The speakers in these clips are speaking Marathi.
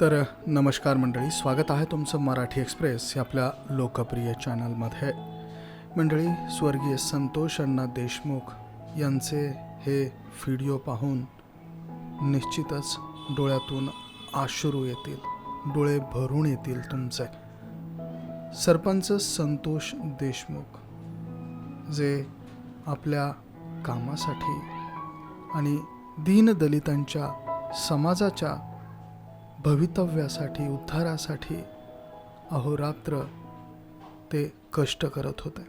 तर नमस्कार मंडळी स्वागत आहे तुमचं मराठी एक्सप्रेस हे आपल्या लोकप्रिय चॅनलमध्ये मंडळी स्वर्गीय संतोष अण्णा देशमुख यांचे हे व्हिडिओ पाहून निश्चितच डोळ्यातून आश्रू येतील डोळे भरून येतील तुमचे. सरपंच संतोष देशमुख जे आपल्या कामासाठी आणि दीनदलितांच्या समाजाच्या भवितव्यासाठी उद्धारासाठी अहोरात्र ते कष्ट करत होते.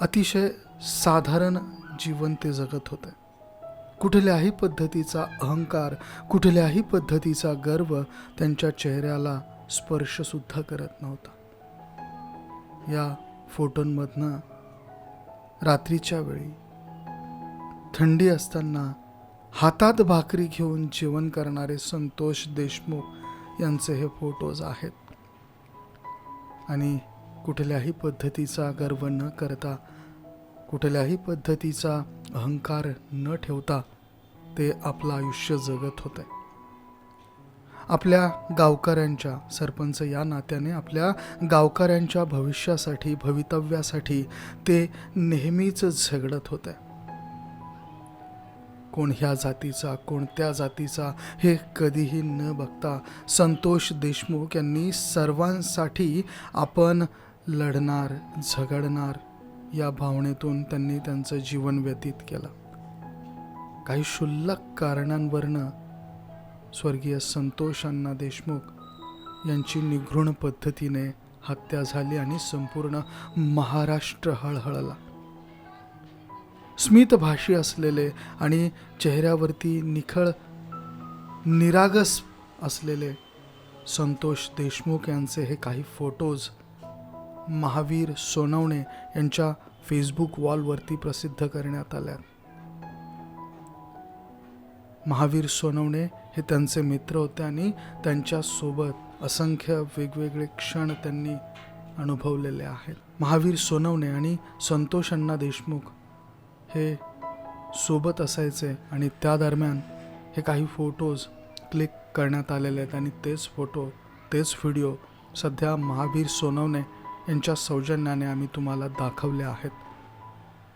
अतिशय साधारण जीवन ते जगत होते. कुठल्याही पद्धतीचा अहंकार कुठल्याही पद्धतीचा गर्व त्यांच्या चेहऱ्याला स्पर्शसुद्धा करत नव्हता. या फोटोंमधनं रात्रीच्या वेळी थंडी असताना हातात भाकरी घेऊन जेवण करणारे संतोष देशमुख यांचे हे फोटोज आहेत. आणि कुठल्याही पद्धतीचा गर्व न करता कुठल्याही पद्धतीचा अहंकार न ठेवता ते आपलं आयुष्य जगत होते. आपल्या गावकऱ्यांच्या सरपंच या नात्याने आपल्या गावकऱ्यांच्या भविष्यासाठी भवितव्यासाठी ते नेहमीच झगडत होते. कोण ह्या जातीचा कोण त्या जातीचा हे कधीही न बघता संतोष देशमुख यांनी सर्वांसाठी आपण लढणार झगडणार या भावनेतून त्यांनी त्यांचं जीवन व्यतीत केलं. काही क्षुल्लक कारणांवरनं स्वर्गीय संतोष अण्णा देशमुख यांची निघृण पद्धतीने हत्या झाली आणि संपूर्ण महाराष्ट्र हळहळला. स्मितभाषी असलेले आणि चेहऱ्यावरती निखळ निरागस असलेले संतोष देशमुख यांचे हे काही फोटोज महावीर सोनवणे यांच्या फेसबुक वॉलवरती प्रसिद्ध करण्यात आल्या. महावीर सोनवणे हे त्यांचे मित्र होते आणि त्यांच्यासोबत असंख्य वेगवेगळे क्षण त्यांनी अनुभवलेले आहेत. महावीर सोनवणे आणि संतोष अण्णा देशमुख हे सोबत असायचे आणि त्या दरम्यान हे काही फोटोज क्लिक करण्यात आलेले आहेत आणि तेच फोटो तेच व्हिडिओ सध्या महावीर सोनवणे यांच्या सौजन्याने आम्ही तुम्हाला दाखवल्या आहेत.